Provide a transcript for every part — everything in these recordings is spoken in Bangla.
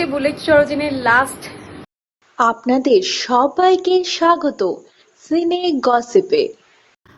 আজকে বুলেট সরোজিনীর লাস্ট আপনাদের সবাইকে স্বাগত সিনে গসিপে।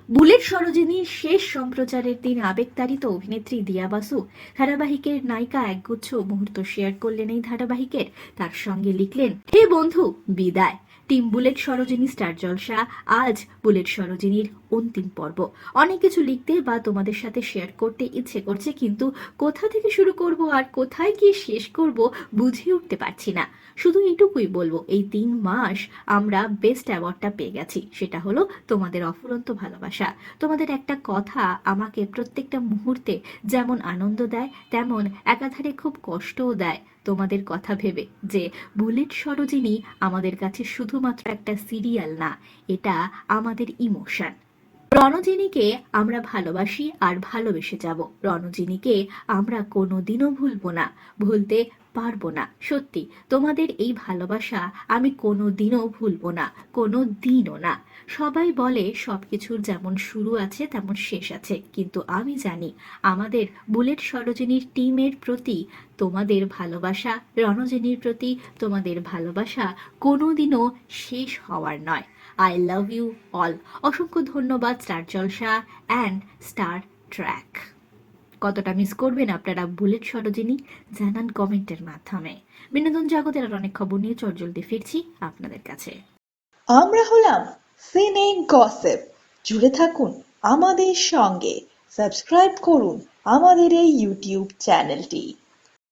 বুলেট সরোজিনীর শেষ সম্প্রচারের দিন আবেগতাড়িত অভিনেত্রী দিয়া বাসু ধারাবাহিকের নায়িকা একগুচ্ছ মুহূর্ত শেয়ার করলেন এই ধারাবাহিকের। তার সঙ্গে লিখলেন হে বন্ধু বিদায়। Team Bullet Sarojini Star Jalsha, আজ বুলেট সরোজিনীর অন্তিম পর্ব। অনেক কিছু লিখতে বা তোমাদের সাথে শেয়ার করতে ইচ্ছে করছে, কিন্তু কোথা থেকে শুরু করব আর কোথায় গিয়ে শেষ করব বুঝে উঠতে পারছি না। শুধু এইটুকুই বলব, এই তিন মাস আমরা বেস্ট অ্যাওয়ার্ডটা পেয়ে গেছি। সেটা হলো তোমাদের অফুরন্ত ভালোবাসা। তোমাদের একটা কথা আমাকে প্রত্যেকটা মুহূর্তে যেমন আনন্দ দেয়, তেমন একাধারে খুব কষ্টও দেয়। তোমাদের কথা ভেবে যে বুলেট সরোজিনী আমাদের কাছে শুধুমাত্র একটা সিরিয়াল না, এটা আমাদের ইমোশন। রণজিনীকে আমরা ভালোবাসি আর ভালোবেসে যাব। রণজিনীকে আমরা কোনোদিনও ভুলবো না, ভুলতে পারব না। সত্যি, তোমাদের এই ভালোবাসা আমি কোনো দিনও ভুলবো না কোনো দিনও না। সবাই বলে সবকিছুর যেমন শুরু আছে, তেমন শেষ আছে। কিন্তু আমি জানি, আমাদের বুলেট সরোজিনীর টিমের প্রতি তোমাদের ভালোবাসা, রণজিনীর প্রতি তোমাদের ভালোবাসা কোনোদিনও শেষ হওয়ার নয়। I love you all. অসংখ্য ধন্যবাদ, Star Jalsha and Star Track. কতটা মিস করবেন আপনারা বুলেট সরোজিনী জানান কমেন্টের মাধ্যমে। বিনোদন জগতের আর অনেক খবর নিয়ে চটজলদি ফিরছি আপনাদের কাছে। আমরা হলাম সিনে গসিপ। জুড়ে থাকুন আমাদের সঙ্গে। সাবস্ক্রাইব করুন আমাদের এই ইউটিউব চ্যানেলটি।